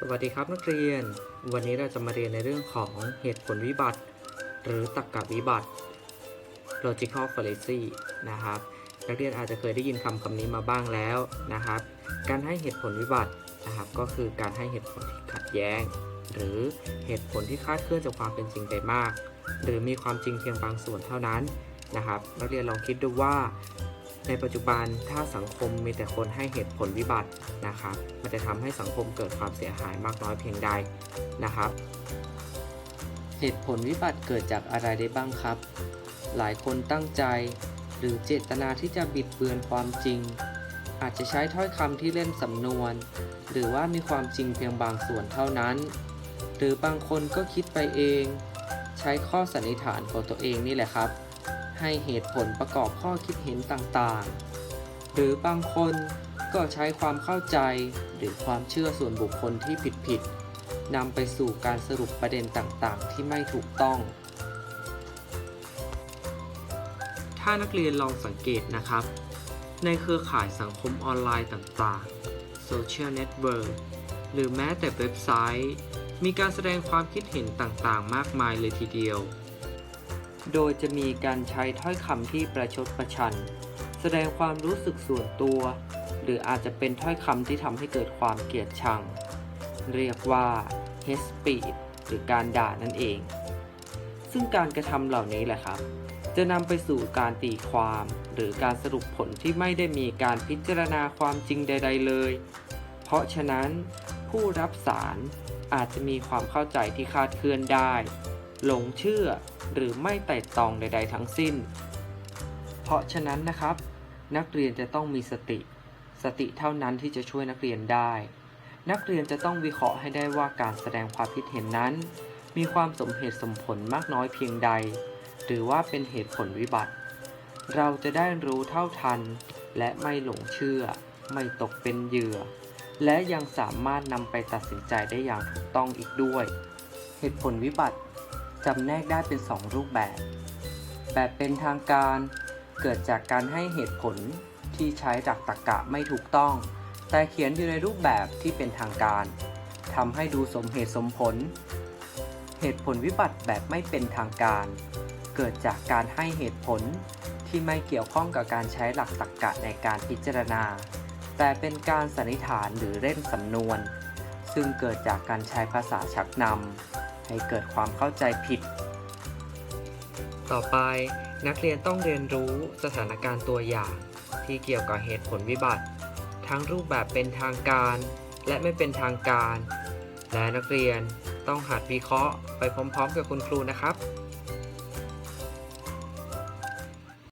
สวัสดีครับนักเรียน วันนี้เราจะมาเรียนในเรื่องของเหตุผลวิบัติ หรือตรรกะวิบัติ logical fallacy นะครับ นักเรียนอาจจะเคยได้ยินคำคำนี้มาบ้างแล้วนะครับ การให้เหตุผลวิบัตินะครับ ก็คือการให้เหตุผลที่ขัดแย้ง หรือเหตุผลที่คลาดเคลื่อนจากความเป็นจริงไปมาก หรือมีความจริงเพียงบางส่วนเท่านั้นนะครับ นักเรียนลองคิดดูว่า ในปัจจุบันถ้าสังคมมีแต่คนให้เหตุผลวิบัตินะครับ มันจะทำให้สังคมเกิดความเสียหายมากน้อยเพียงใดนะครับ เหตุผลวิบัติเกิดจากอะไรได้บ้างครับ หลายคนตั้งใจ หรือเจตนาที่จะบิดเบือนความจริง อาจจะใช้ถ้อยคำที่เล่นสำนวน หรือว่ามีความจริงเพียงบางส่วนเท่านั้น หรือบางคนก็คิดไปเอง ใช้ข้อสันนิษฐานของตัวเองนี่แหละครับ ให้เหตุผลประกอบข้อคิดเห็นต่างๆ หรือบางคนก็ใช้ความเข้าใจหรือความเชื่อส่วนบุคคลที่ผิดๆนำไปสู่การสรุปประเด็นต่างๆ ที่ไม่ถูกต้อง ถ้านักเรียนลองสังเกตนะครับ ในเครือข่ายสังคมออนไลน์ต่างๆ Social Network หรือแม้แต่เว็บไซต์ มีการแสดงความคิดเห็นต่างๆ มากมายเลยทีเดียว โดยจะมีการใช้ถ้อยคำที่ประชดประชัน แสดงความรู้สึกส่วนตัว หรืออาจจะเป็นถ้อยคำที่ทำให้เกิดความเกลียดชัง เรียกว่า hate speech หรือการด่านั่นเอง ซึ่งการกระทำเหล่านี้แหละครับ จะนำไปสู่การตีความ หรือการสรุปผลที่ไม่ได้มีการพิจารณาความจริงใด ๆ เลย เพราะฉะนั้นผู้รับสารอาจจะมีความเข้าใจที่คาดเคลื่อนได้ หลงเชื่อ หรือไม่ไต่ตองใด ๆ ทั้งสิ้น เพราะฉะนั้นนะครับ นักเรียนจะต้องมีสติ สติเท่านั้นที่จะช่วยนักเรียนได้ นักเรียนจะต้องวิเคราะห์ให้ได้ว่าการแสดงความคิดเห็นนั้น มีความสมเหตุสมผลมากน้อยเพียงใด หรือว่าเป็นเหตุผลวิบัติ เราจะได้รู้เท่าทัน และไม่หลงเชื่อ ไม่ตกเป็นเหยื่อ และยังสามารถนำไปตัดสินใจได้อย่างถูกต้องอีกด้วย เหตุผลวิบัติ จำแนกได้เป็น 2 รูปแบบ แบบเป็นทางการเกิดจากการให้เหตุผลที่ใช้จากตรรกะไม่ถูกต้อง แต่เขียนอยู่ในรูปแบบที่เป็นทางการทำให้ดูสมเหตุสมผล เหตุผลวิบัติแบบไม่เป็นทางการ เกิดจากการให้เหตุผลที่ไม่เกี่ยวข้องกับการใช้หลักตรรกะในการพิจารณา แต่เป็นการสันนิษฐานหรือเล่นสำนวน ซึ่งเกิดจากการใช้ภาษาชักนำ ให้เกิดความเข้าใจผิด ต่อไปนักเรียนต้องเรียนรู้สถานการณ์ตัวอย่าง ที่เกี่ยวกับเหตุผลวิบัติ ทั้งรูปแบบเป็นทางการ และไม่เป็นทางการ และนักเรียนต้องหัดวิเคราะห์ไปพร้อมๆกับคุณครูนะครับ